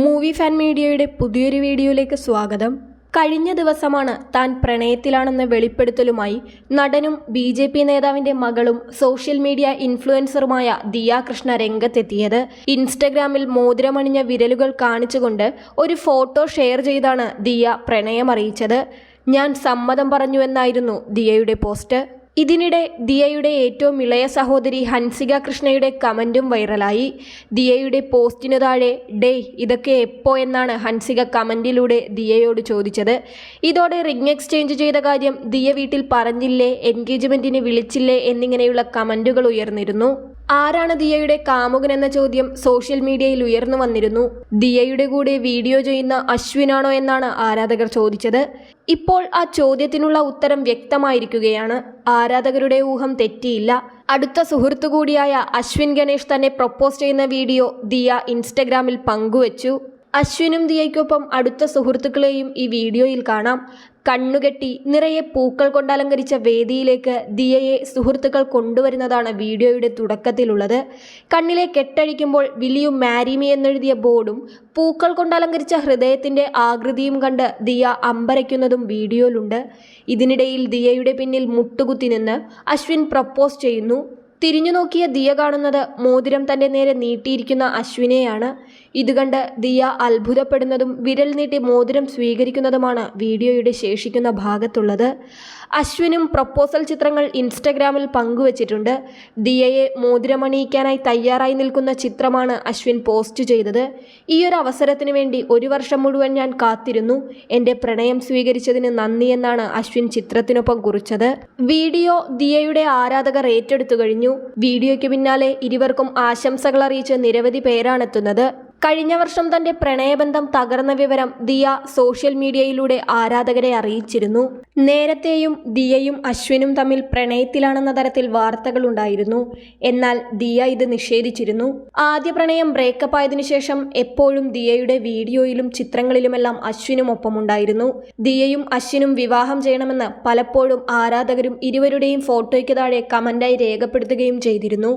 Movie fan മീഡിയയുടെ പുതിയൊരു വീഡിയോയിലേക്ക് സ്വാഗതം. കഴിഞ്ഞ ദിവസമാണ് താൻ പ്രണയത്തിലാണെന്ന വെളിപ്പെടുത്തലുമായി നടനും ബി ജെ പി നേതാവിന്റെ മകളും സോഷ്യൽ മീഡിയ ഇൻഫ്ലുവൻസറുമായ ദിയ കൃഷ്ണ രംഗത്തെത്തിയത്. ഇൻസ്റ്റഗ്രാമിൽ മോതിരമണിഞ്ഞ വിരലുകൾ കാണിച്ചുകൊണ്ട് ഒരു ഫോട്ടോ ഷെയർ ചെയ്താണ് ദിയ പ്രണയം അറിയിച്ചത് ഞാൻ സമ്മതം പറഞ്ഞുവെന്നായിരുന്നു ദിയയുടെ പോസ്റ്റ്. ഇതിനിടെ ദിയയുടെ ഏറ്റവും ഇളയ സഹോദരി ഹൻസിക കൃഷ്ണയുടെ കമന്റും വൈറലായി. ദിയയുടെ പോസ്റ്റിനു താഴെ ഡേ ഇതൊക്കെ എപ്പോ എന്നാണ് ഹൻസിക കമന്റിലൂടെ ദിയയോട് ചോദിച്ചത്. ഇതോടെ റിംഗ് എക്സ്ചേഞ്ച് ചെയ്ത കാര്യം ദിയ വീട്ടിൽ പറഞ്ഞില്ലേ എൻഗേജ്മെന്റിന് വിളിച്ചില്ലേ എന്നിങ്ങനെയുള്ള കമന്റുകൾ ഉയർന്നിരുന്നു. ആരാണ് ദിയയുടെ കാമുകൻ എന്ന ചോദ്യം സോഷ്യൽ മീഡിയയിൽ ഉയർന്നു വന്നിരുന്നു. ദിയയുടെ കൂടെ വീഡിയോ ചെയ്യുന്ന അശ്വിനാണോ എന്നാണ് ആരാധകർ ചോദിച്ചത്. ഇപ്പോൾ ആ ചോദ്യത്തിനുള്ള ഉത്തരം വ്യക്തമായിരിക്കുകയാണ്. ആരാധകരുടെ ഊഹം തെറ്റിയില്ല. അടുത്ത സുഹൃത്തു കൂടിയായ അശ്വിൻ ഗണേഷ് തന്നെ പ്രൊപ്പോസ് ചെയ്യുന്ന വീഡിയോ ദിയ ഇൻസ്റ്റഗ്രാമിൽ പങ്കുവച്ചു. അശ്വിനും ദിയയ്ക്കൊപ്പം അടുത്ത സുഹൃത്തുക്കളെയും ഈ വീഡിയോയിൽ കാണാം. കണ്ണുകെട്ടി നിറയെ പൂക്കൾ കൊണ്ട് അലങ്കരിച്ച വേദിയിലേക്ക് ദിയയെ സുഹൃത്തുക്കൾ കൊണ്ടുവരുന്നതാണ് വീഡിയോയുടെ തുടക്കത്തിലുള്ളത്. കണ്ണിലെ കെട്ടഴിക്കുമ്പോൾ വിലിയു മാരിമി എന്നെഴുതിയ ബോർഡും പൂക്കൾ കൊണ്ട് അലങ്കരിച്ച ഹൃദയത്തിന്റെ ആകൃതിയും കണ്ട് ദിയ അമ്പരയ്ക്കുന്നതും വീഡിയോയിലുണ്ട്. ഇതിനിടയിൽ ദിയയുടെ പിന്നിൽ മുട്ടുകുത്തി നിന്ന് അശ്വിൻ പ്രപ്പോസ് ചെയ്യുന്നു. തിരിഞ്ഞു നോക്കിയ ദിയ കാണുന്നത് മോതിരം തന്റെ നേരെ നീട്ടിയിരിക്കുന്ന അശ്വിനെയാണ്. ഇത് കണ്ട് ദിയ അത്ഭുതപ്പെടുന്നതും വിരൽ നീട്ടി മോതിരം സ്വീകരിക്കുന്നതുമാണ് വീഡിയോയുടെ ശേഷിക്കുന്ന ഭാഗത്തുള്ളത്. അശ്വിനും പ്രപ്പോസൽ ചിത്രങ്ങൾ ഇൻസ്റ്റഗ്രാമിൽ പങ്കുവച്ചിട്ടുണ്ട്. ദിയയെ മോതിരമണിയിക്കാനായി തയ്യാറായി നിൽക്കുന്ന ചിത്രമാണ് അശ്വിൻ പോസ്റ്റ് ചെയ്തത്. ഈ ഒരു അവസരത്തിന് വേണ്ടി ഒരു വർഷം മുഴുവൻ ഞാൻ കാത്തിരുന്നു. എന്റെ പ്രണയം സ്വീകരിച്ചതിന് നന്ദിയെന്നാണ് അശ്വിൻ ചിത്രത്തിനൊപ്പം കുറിച്ചത്. വീഡിയോ ദിയയുടെ ആരാധകർ ഏറ്റെടുത്തു കഴിഞ്ഞു. വീഡിയോയ്ക്ക് പിന്നാലെ ഇരുവർക്കും ആശംസകൾ അറിയിച്ച് നിരവധി പേരാണെത്തുന്നത് കഴിഞ്ഞ വർഷം തന്റെ പ്രണയബന്ധം തകർന്ന വിവരം ദിയ സോഷ്യൽ മീഡിയയിലൂടെ ആരാധകരെ അറിയിച്ചിരുന്നു. നേരത്തെയും ദിയയും അശ്വിനും തമ്മിൽ പ്രണയത്തിലാണെന്ന തരത്തിൽ വാർത്തകളുണ്ടായിരുന്നു എന്നാൽ ദിയ ഇത് നിഷേധിച്ചിരുന്നു. ആദ്യ പ്രണയം ബ്രേക്കപ്പ് ആയതിനു ശേഷം എപ്പോഴും ദിയയുടെ വീഡിയോയിലും ചിത്രങ്ങളിലുമെല്ലാം അശ്വിനും ഒപ്പമുണ്ടായിരുന്നു. ദിയയും അശ്വിനും വിവാഹം ചെയ്യണമെന്ന് പലപ്പോഴും ആരാധകരും ഇരുവരുടെയും ഫോട്ടോയ്ക്ക് താഴെ കമന്റായി രേഖപ്പെടുത്തുകയും ചെയ്തിരുന്നു.